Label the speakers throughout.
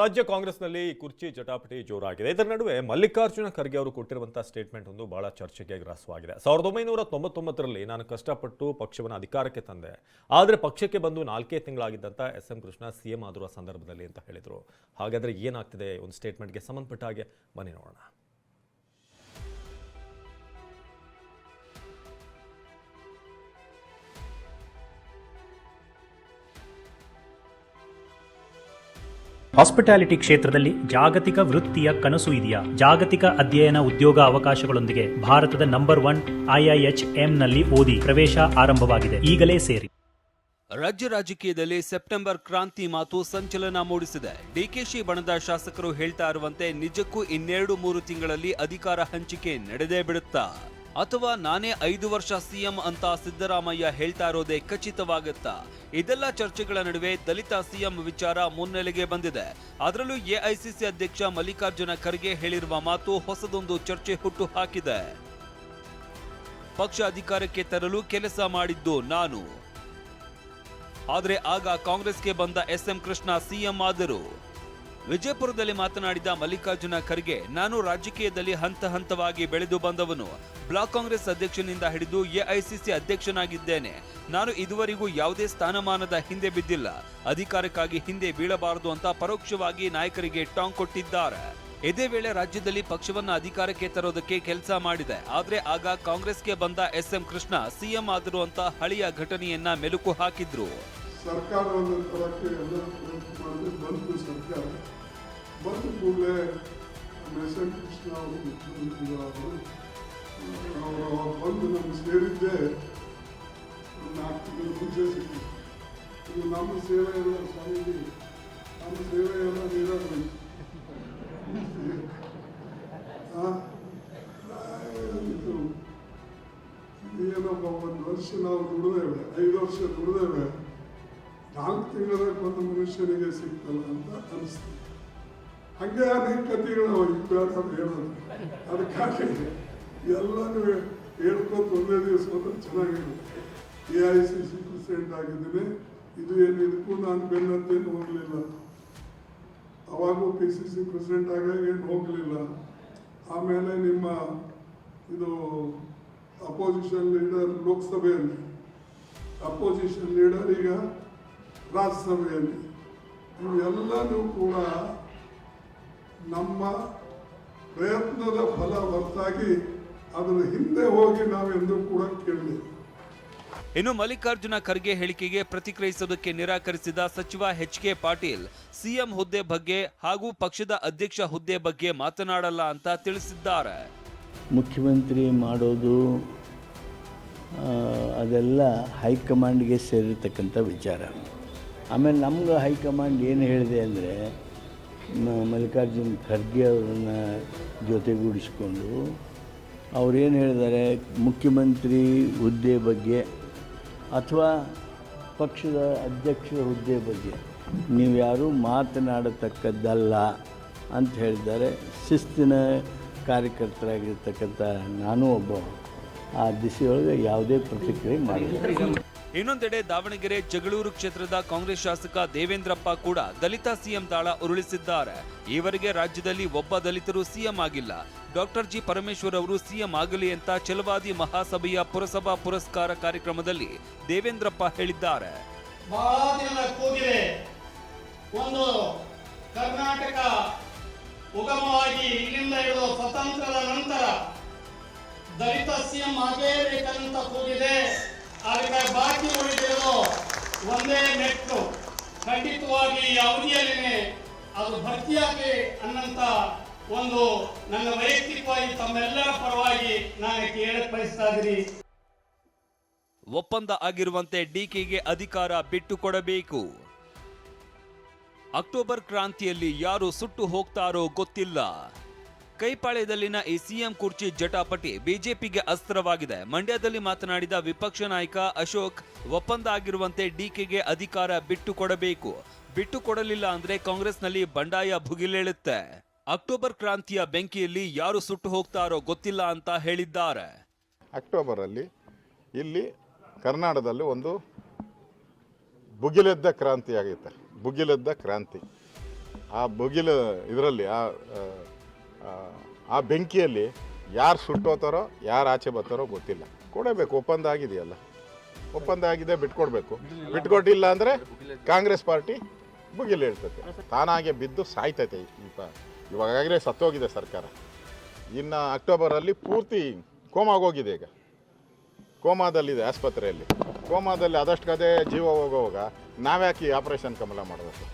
Speaker 1: ರಾಜ್ಯ ಕಾಂಗ್ರೆಸ್ನಲ್ಲಿ ಕುರ್ಚಿ ಜಟಾಪಟಿ ಜೋರಾಗಿದೆ. ಇದರ ನಡುವೆ ಮಲ್ಲಿಕಾರ್ಜುನ ಖರ್ಗೆ ಅವರು ಕೊಟ್ಟಿರುವಂತಹ ಸ್ಟೇಟ್ಮೆಂಟ್ ಒಂದು ಬಹಳ ಚರ್ಚೆಗೆ ಗ್ರಾಸವಾಗಿದೆ. ಸಾವಿರದ ಒಂಬೈನೂರ ತೊಂಬತ್ತೊಂಬತ್ತರಲ್ಲಿ ನಾನು ಕಷ್ಟಪಟ್ಟು ಪಕ್ಷವನ್ನು ಅಧಿಕಾರಕ್ಕೆ ತಂದೆ. ಆದರೆ ಪಕ್ಷಕ್ಕೆ ಬಂದು ನಾಲ್ಕೇ ತಿಂಗಳಾಗಿದ್ದಂಥ S M Krishna C M ಆದಿರುವ ಸಂದರ್ಭದಲ್ಲಿ ಅಂತ ಹೇಳಿದರು. ಹಾಗಾದರೆ ಏನಾಗ್ತಿದೆ ಒಂದು ಸ್ಟೇಟ್ಮೆಂಟ್ಗೆ ಸಂಬಂಧಪಟ್ಟ ಹಾಗೆ ಬನ್ನಿ ನೋಡೋಣ.
Speaker 2: ಹಾಸ್ಪಿಟಾಲಿಟಿ ಕ್ಷೇತ್ರದಲ್ಲಿ ಜಾಗತಿಕ ವೃತ್ತಿಯ ಕನಸು ಇದೆಯಾ? ಜಾಗತಿಕ ಅಧ್ಯಯನ ಉದ್ಯೋಗ ಅವಕಾಶಗಳೊಂದಿಗೆ ಭಾರತದ ನಂಬರ್ ಒನ್ ಐಐಎಚ್ನಲ್ಲಿ ಓದಿ ಪ್ರವೇಶ ಆರಂಭವಾಗಿದೆ. ಈಗಲೇ ಸೇರಿ.
Speaker 3: ರಾಜ್ಯ ರಾಜಕೀಯದಲ್ಲಿ ಸೆಪ್ಟೆಂಬರ್ ಕ್ರಾಂತಿ ಮಾತು ಸಂಚಲನ ಮೂಡಿಸಿದೆ. ಡಿಕೆಶಿ ಬಣದ ಶಾಸಕರು ಹೇಳ್ತಾ ಇರುವಂತೆ ನಿಜಕ್ಕೂ ಇನ್ನೆರಡು ಮೂರು ತಿಂಗಳಲ್ಲಿ ಅಧಿಕಾರ ಹಂಚಿಕೆ ನಡೆದೇ ಬಿಡುತ್ತಾ ಅಥವಾ ನಾನೇ ಐದು ವರ್ಷ ಸಿಎಂ ಅಂತ ಸಿದ್ದರಾಮಯ್ಯ ಹೇಳ್ತಾ ಇರೋದೇ ಖಚಿತವಾಗುತ್ತಾ? ಇದೆಲ್ಲ ಚರ್ಚೆಗಳ ನಡುವೆ ದಲಿತ ಸಿಎಂ ವಿಚಾರ ಮುನ್ನೆಲೆಗೆ ಬಂದಿದೆ. ಅದರಲ್ಲೂ ಎಐಸಿಸಿ ಅಧ್ಯಕ್ಷ ಮಲ್ಲಿಕಾರ್ಜುನ ಖರ್ಗೆ ಹೇಳಿರುವ ಮಾತು ಹೊಸದೊಂದು ಚರ್ಚೆ ಹುಟ್ಟು ಹಾಕಿದೆ ಪಕ್ಷ ಅಧಿಕಾರಕ್ಕೆ ತರಲು ಕೆಲಸ ಮಾಡಿದ್ದು ನಾನು. ಆದರೆ ಆಗ ಕಾಂಗ್ರೆಸ್ಗೆ ಬಂದ ಎಸ್ಎಂ ಕೃಷ್ಣ ಸಿಎಂ ಆದರು. ವಿಜಯಪುರದಲ್ಲಿ ಮಾತನಾಡಿದ ಮಲ್ಲಿಕಾರ್ಜುನ ಖರ್ಗೆ, ನಾನು ರಾಜಕೀಯದಲ್ಲಿ ಹಂತ ಹಂತವಾಗಿ ಬೆಳೆದು ಬಂದವನು. ಬ್ಲಾಕ್ ಕಾಂಗ್ರೆಸ್ ಅಧ್ಯಕ್ಷನಿಂದ ಹಿಡಿದು ಎಐಸಿಸಿ ಅಧ್ಯಕ್ಷನಾಗಿದ್ದೇನೆ. ನಾನು ಇದುವರೆಗೂ ಯಾವುದೇ ಸ್ಥಾನಮಾನದ ಹಿಂದೆ ಬಿದ್ದಿಲ್ಲ. ಅಧಿಕಾರಕ್ಕಾಗಿ ಹಿಂದೆ ಬೀಳಬಾರದು ಅಂತ ಪರೋಕ್ಷವಾಗಿ ನಾಯಕರಿಗೆ ಟಾಂಗ್ ಕೊಟ್ಟಿದ್ದಾರೆ. ಇದೇ ವೇಳೆ ರಾಜ್ಯದಲ್ಲಿ ಪಕ್ಷವನ್ನ ಅಧಿಕಾರಕ್ಕೆ ತರೋದಕ್ಕೆ ಕೆಲಸ ಮಾಡಿದೆ. ಆದರೆ ಆಗ ಕಾಂಗ್ರೆಸ್ಗೆ ಬಂದ ಎಸ್ಎಂ ಕೃಷ್ಣ ಸಿಎಂ ಆದರು ಅಂತ ಹಳೆಯ ಘಟನೆಯನ್ನ ಮೆಲುಕು ಹಾಕಿದ್ರು.
Speaker 4: ಸರ್ಕಾರವನ್ನು ತರೋಕ್ಕೆ ಎಲ್ಲ ಮಾಡಿದ್ರೆ ಬಂತು ಸರ್ಕಾರ. ಬಂದ ಕೂಡಲೇ ಎಂ ಕೃಷ್ಣ ಅವರು ಮುಖ್ಯಮಂತ್ರಿಗಳಾದರು ಅವರು ಬಂದು ನಮ್ಗೆ ಸೇರಿದ್ದೆ ಒಂದು ನಾಲ್ಕು ತಿಂಗಳು ಮುಂಚೆ ಸಿಕ್ಕಿತ್ತು ಇದು ನಮ್ಮ ಸೇವೆ ಎಲ್ಲ ಸ್ವಾಮೀಜಿ. ನಮ್ಮ ಸೇವೆ ಎಲ್ಲ ಇದು, ಏನಪ್ಪ, ಒಂದು ವರ್ಷ ನಾವು ದುಡಿದೇವೆ, ಐದು ವರ್ಷ ದುಡಿದೇವೆ. ತಿಂಗಳದಾಗ ಒಂದು ಮನುಷ್ಯನಿಗೆ ಸಿಗ್ತಲ್ಲ ಅಂತ ಅನಿಸ್ತು ಹಂಗೆ ಅನೇಕ ಕಥೆಗಳು ಬೇಡ ಹೇಳೋದು. ಅದಕ್ಕಾಗಿ ಎಲ್ಲನೂ ಹೇಳ್ಕೊತ ಒಂದೇ ದಿವಸ ಹೋದ್ರೆ ಚೆನ್ನಾಗಿರುತ್ತೆ. A I C C president ಆಗಿದ್ದೀನಿ. ಇದು ಏನು, ಇದಕ್ಕೂ ನಾನು ಬೆನ್ನತ್ತೇನು ಹೋಗಲಿಲ್ಲ. ಅವಾಗೂ ಪಿ ಸಿ ಸಿ ಪ್ರೆಸಿಡೆಂಟ್ ಆಗಾಗ ಏನು ಹೋಗಲಿಲ್ಲ. ಆಮೇಲೆ ನಿಮ್ಮ ಇದು ಅಪೋಸಿಷನ್ ಲೀಡರ್ ಲೋಕಸಭೆಯಲ್ಲಿ. ಅಪೋಸಿಷನ್ ಲೀಡರ್ ಈಗ ರಾಜ್ಯಸಭೆಯಲ್ಲಿ ಇವೆಲ್ಲನೂ ಕೂಡ ನಮ್ಮ ಪ್ರಯತ್ನದ ಫಲ ಹೊರತಾಗಿ ಅದರ ಹಿಂದೆ ಹೋಗಿ ನಾವೆಂದೂ ಕೂಡ ಕೇಳಿದೆ
Speaker 3: ಇನ್ನು ಮಲ್ಲಿಕಾರ್ಜುನ ಖರ್ಗೆ ಹೇಳಿಕೆಗೆ ಪ್ರತಿಕ್ರಿಯಿಸುವುದಕ್ಕೆ ನಿರಾಕರಿಸಿದ ಸಚಿವ ಎಚ್ ಕೆ ಪಾಟೀಲ್ ಸಿಎಂ ಹುದ್ದೆ ಬಗ್ಗೆ ಹಾಗೂ ಪಕ್ಷದ ಅಧ್ಯಕ್ಷ ಹುದ್ದೆ ಬಗ್ಗೆ ಮಾತನಾಡಲ್ಲ ಅಂತ ತಿಳಿಸಿದ್ದಾರೆ.
Speaker 5: ಮುಖ್ಯಮಂತ್ರಿ ಮಾಡೋದು ಅದೆಲ್ಲ ಹೈಕಮಾಂಡ್ಗೆ ಸೇರಿರ್ತಕ್ಕಂಥ ವಿಚಾರ. ಆಮೇಲೆ ನಮ್ಗೆ ಹೈಕಮಾಂಡ್ ಏನು ಹೇಳಿದೆ ಅಂದರೆ ಮಲ್ಲಿಕಾರ್ಜುನ್ ಖರ್ಗೆ ಅವರನ್ನ ಜೊತೆಗೂಡಿಸ್ಕೊಂಡು ಅವ್ರೇನು ಹೇಳಿದ್ದಾರೆ, ಮುಖ್ಯಮಂತ್ರಿ ಹುದ್ದೆ ಬಗ್ಗೆ ಅಥವಾ ಪಕ್ಷದ ಅಧ್ಯಕ್ಷರ ಹುದ್ದೆ ಬಗ್ಗೆ. ನೀವು ಯಾರೂ ಮಾತನಾಡತಕ್ಕದ್ದಲ್ಲ ಅಂತ ಹೇಳಿದ್ದಾರೆ. ಶಿಸ್ತಿನ ಕಾರ್ಯಕರ್ತರಾಗಿರ್ತಕ್ಕಂಥ ನಾನು ಒಬ್ಬ ಆ ದಿಸೆಯೊಳಗೆ ಯಾವುದೇ ಪ್ರತಿಕ್ರಿಯೆ ಮಾಡಿಲ್ಲ.
Speaker 3: ಇನ್ನೊಂದೆಡೆ ದಾವಣಗೆರೆ ಜಗಳೂರು ಕ್ಷೇತ್ರದ ಕಾಂಗ್ರೆಸ್ ಶಾಸಕ ದೇವೇಂದ್ರಪ್ಪ ಕೂಡ ದಲಿತ ಸಿಎಂ ದಾಳ ಉರುಳಿಸಿದ್ದಾರೆ. ಈವರೆಗೆ ರಾಜ್ಯದಲ್ಲಿ ಒಬ್ಬ ದಲಿತರು ಸಿಎಂ ಆಗಿಲ್ಲ. ಡಾಕ್ಟರ್ ಜಿ ಪರಮೇಶ್ವರ್ ಅವರು ಸಿಎಂ ಆಗಲಿ ಅಂತ ಛಲವಾದಿ ಮಹಾಸಭೆಯ ಪುರಸಭಾ ಪುರಸ್ಕಾರ ಕಾರ್ಯಕ್ರಮದಲ್ಲಿ ದೇವೇಂದ್ರಪ್ಪ ಹೇಳಿದ್ದಾರೆ.
Speaker 6: ಕರ್ನಾಟಕ ಉಗಮವಾಗಿ ಇಲ್ಲಿಂದ ಸ್ವತಂತ್ರದ ನಂತರ ದಲಿತ ಸಿಎಂ ಆಗಲೇಬೇಕಂತ ಕೂಗಿದೆ. ಅದಕ್ಕೆ ಬಾಕಿ ಉಳಿದಿರೋದು ಒಂದೇ ನೆಟ್ಟು. ಖಂಡಿತವಾಗಿ ಈ ಅದು ಭರ್ತಿಯಾಗಿ ಅನ್ನಂತ ಒಂದು ನನ್ನ ವೈಯಕ್ತಿಕವಾಗಿ ತಮ್ಮೆಲ್ಲರ ಪರವಾಗಿ ನಾನು ಕೇಳಕ್ ಬಯಸ್ತಾ ಇದ್ದೀನಿ.
Speaker 3: ಒಪ್ಪಂದ ಆಗಿರುವಂತೆ ಡಿಕೆಗೆ ಅಧಿಕಾರ ಬಿಟ್ಟು ಕೊಡಬೇಕು. ಅಕ್ಟೋಬರ್ ಕ್ರಾಂತಿಯಲ್ಲಿ ಯಾರು ಸುಟ್ಟು ಹೋಗ್ತಾರೋ ಗೊತ್ತಿಲ್ಲ. ಕೈಪಾಳ್ಯದಲ್ಲಿನ ಈ ಸಿಎಂ ಕುರ್ಚಿ ಜಟಾಪಟಿ ಬಿಜೆಪಿಗೆ ಅಸ್ತ್ರವಾಗಿದೆ. ಮಂಡ್ಯದಲ್ಲಿ ಮಾತನಾಡಿದ ವಿಪಕ್ಷ ನಾಯಕ ಅಶೋಕ್ ಒಪ್ಪಂದ ಆಗಿರುವಂತೆ ಡಿಕೆಗೆ ಅಧಿಕಾರ ಬಿಟ್ಟು ಕೊಡಬೇಕು ಬಿಟ್ಟು ಕೊಡಲಿಲ್ಲ ಅಂದ್ರೆ ಕಾಂಗ್ರೆಸ್ನಲ್ಲಿ ಬಂಡಾಯ ಭುಗಿಲೇಳುತ್ತೆ. ಅಕ್ಟೋಬರ್ ಕ್ರಾಂತಿಯ ಬೆಂಕಿಯಲ್ಲಿ ಯಾರು ಸುಟ್ಟು ಹೋಗ್ತಾರೋ ಗೊತ್ತಿಲ್ಲ ಅಂತ ಹೇಳಿದ್ದಾರೆ.
Speaker 7: ಅಕ್ಟೋಬರಲ್ಲಿ ಇಲ್ಲಿ ಕರ್ನಾಟಕದಲ್ಲಿ ಒಂದು ಭುಗಿಲೆದ್ದ ಕ್ರಾಂತಿ ಆಗುತ್ತೆ ಭುಗಿಲೆದ್ದ ಕ್ರಾಂತಿ. ಆ ಬುಗಿಲ ಇದರಲ್ಲಿ ಆ ಆ, ಬೆಂಕಿಯಲ್ಲಿ ಯಾರು ಸುಟ್ಟೋತಾರೋ ಯಾರು ಆಚೆ ಬರ್ತಾರೋ ಗೊತ್ತಿಲ್ಲ. ಕೊಡಬೇಕು ಒಪ್ಪಂದ ಆಗಿದೆಯಲ್ಲ. ಒಪ್ಪಂದ ಆಗಿದೆ ಬಿಟ್ಕೊಡ್ಬೇಕು. ಬಿಟ್ಕೊಟ್ಟಿಲ್ಲ ಅಂದರೆ ಕಾಂಗ್ರೆಸ್ ಪಾರ್ಟಿ ಬುಗಿಲ್ ಹೇಳ್ತೈತೆ ತಾನಾಗೆ ಬಿದ್ದು ಸಾಯ್ತೈತೆ ಈಗ ಇವಾಗಾಗಲೇ ಸತ್ತೋಗಿದೆ ಸರ್ಕಾರ. ಇನ್ನು ಅಕ್ಟೋಬರಲ್ಲಿ ಪೂರ್ತಿ ಕೋಮಾಗೋಗಿದೆ ಈಗ. ಕೋಮಾದಲ್ಲಿದೆ ಆಸ್ಪತ್ರೆಯಲ್ಲಿ. ಕೋಮಾದಲ್ಲಿ ಆದಷ್ಟು ಕದೇ ಜೀವ ಹೋಗೋವಾಗ ನಾವ್ಯಾಕೆ ಆಪರೇಷನ್ ಕಮಲ ಮಾಡಬೇಕು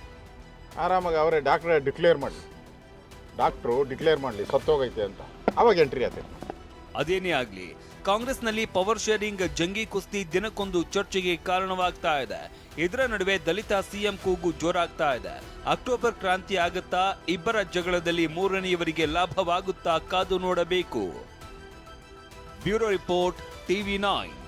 Speaker 7: ಆರಾಮಾಗಿ ಅವರೇ ಡಾಕ್ಟ್ರೇ ಡಿಕ್ಲೇರ್ ಮಾಡಲಿ. ಡಾಕ್ಟ್ರು ಡಿಕ್ಲೇರ್ ಮಾಡಲಿ, ಸತ್ತೋಗೈತೆ ಅಂತ. ಅವಾಗ ಎಂಟ್ರಿ ಆಗುತ್ತೆ
Speaker 3: ಅದೇನೇ ಆಗಲಿ, ಕಾಂಗ್ರೆಸ್ನಲ್ಲಿ ಪವರ್ ಶೇರಿಂಗ್ ಜಂಗಿ ಕುಸ್ತಿ ದಿನಕ್ಕೊಂದು ಚರ್ಚೆಗೆ ಕಾರಣವಾಗ್ತಾ ಇದೆ. ಇದರ ನಡುವೆ ದಲಿತ ಸಿಎಂ ಕೂಗು ಜೋರಾಗ್ತಾ ಇದೆ. ಅಕ್ಟೋಬರ್ ಕ್ರಾಂತಿ ಆಗುತ್ತಾ, ಇಬ್ಬರ ಜಗಳದಲ್ಲಿ ಮೂರನೆಯವರಿಗೆ ಲಾಭವಾಗುತ್ತಾ ಕಾದು ನೋಡಬೇಕು. Bureau report, TV nine.